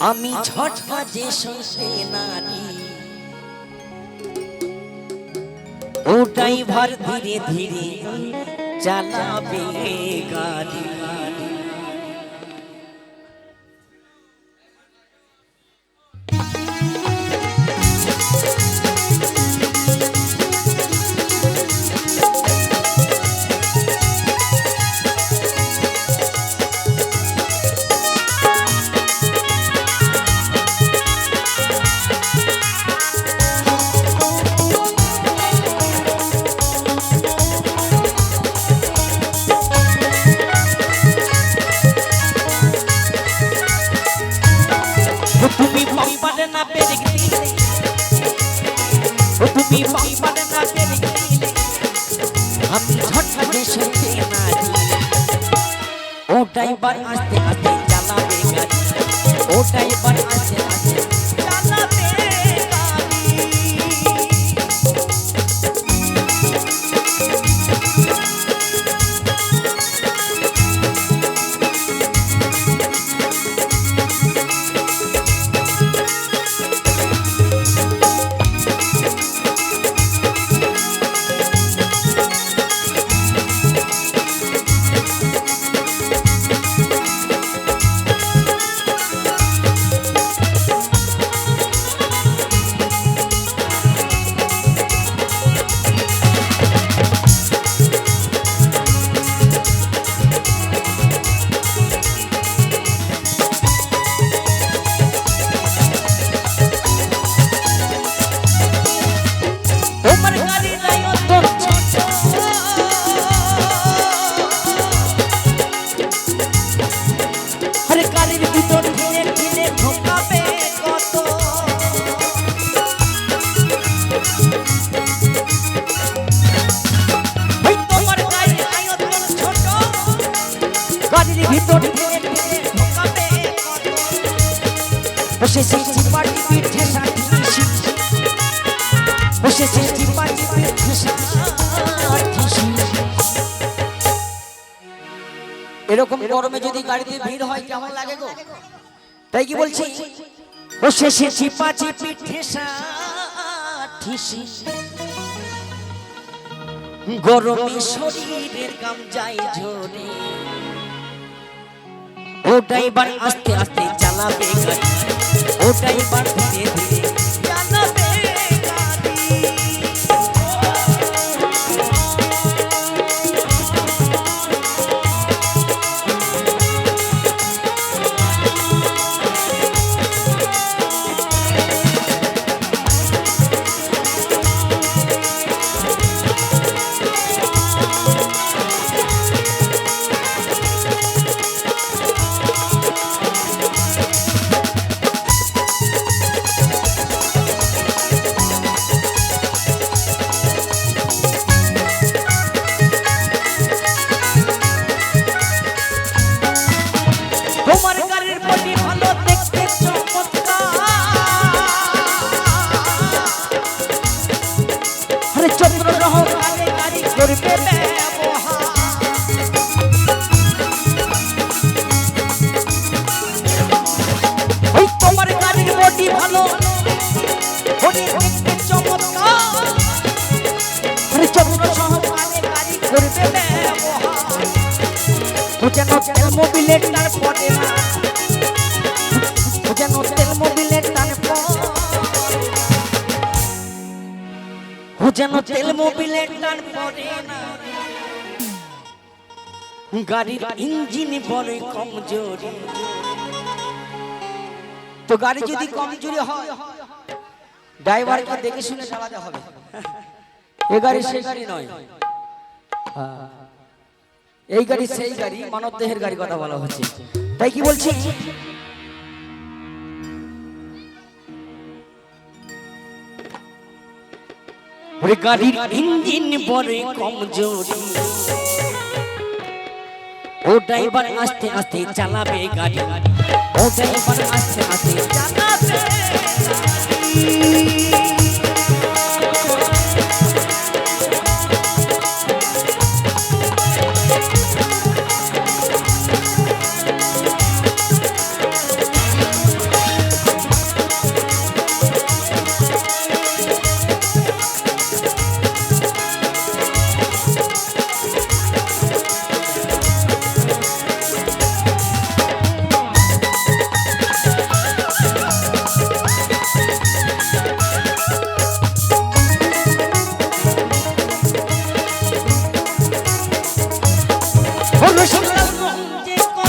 আমি ঝটকা যে শুনতে নারী ও ড্রাইভার ধীরে ধীরে চালাবে গাড়ি। আমি ঝটকা নারী ও ড্রাইভার আস্তে আস্তে চালাবে গাড়ি ও ড্রাইভার আস্তে আস্তে এরকম গরমে যদি গাড়িতে ভিড় হয়, কেমন লাগে গো? তাই কি বলছি? গরমে ও ড্রাইভার আস্তে আস্তে চালাবে গাড়ি। ও ড্রাইভার ধীরে ধীরে যেন মোবিলের তার পড়ে না। যেন তেল মোবিলের তার যেন তেল মোবিলের তার পড়ে না। গাড়ির ইঞ্জিন বড় কমজোরি। তো গাড়ি যদি কমজোরি হয়, ড্রাইভারকে দেখে শুনে চালাতে হবে। এ গাড়ি সেই গাড়ি নয়। এই গাড়ি সেই গাড়ি, মানব দেহের গাড়ি কথা বলা হচ্ছে। তাই কি বলছি? ওরে গাড়ির ইঞ্জিন বড় কমজোরি। ও ড্রাইভার আস্তে আস্তে চালাবে গাড়ি। ও ড্রাইভার আস্তে আস্তে চালাবে Come, come, come.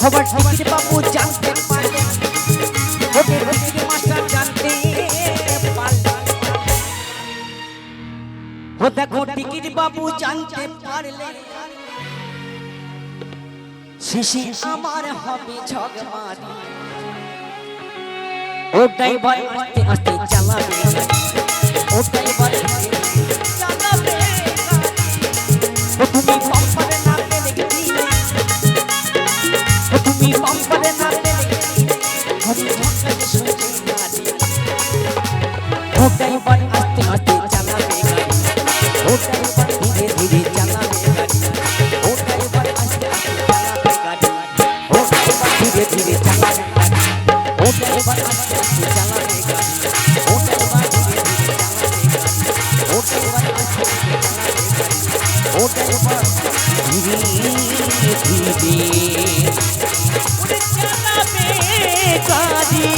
খবর টিকিট বাবু জানতে। পারলে ওকে টিকিট মাস্টার জানতে ও দেখো টিকিট বাবু জানতে পারলে। শেষে আমার হবে ঝগমারি। ও ড্রাইভার আস্তে আস্তে চালাবে। ও ড্রাইভার ধীরে ধীরে কাজী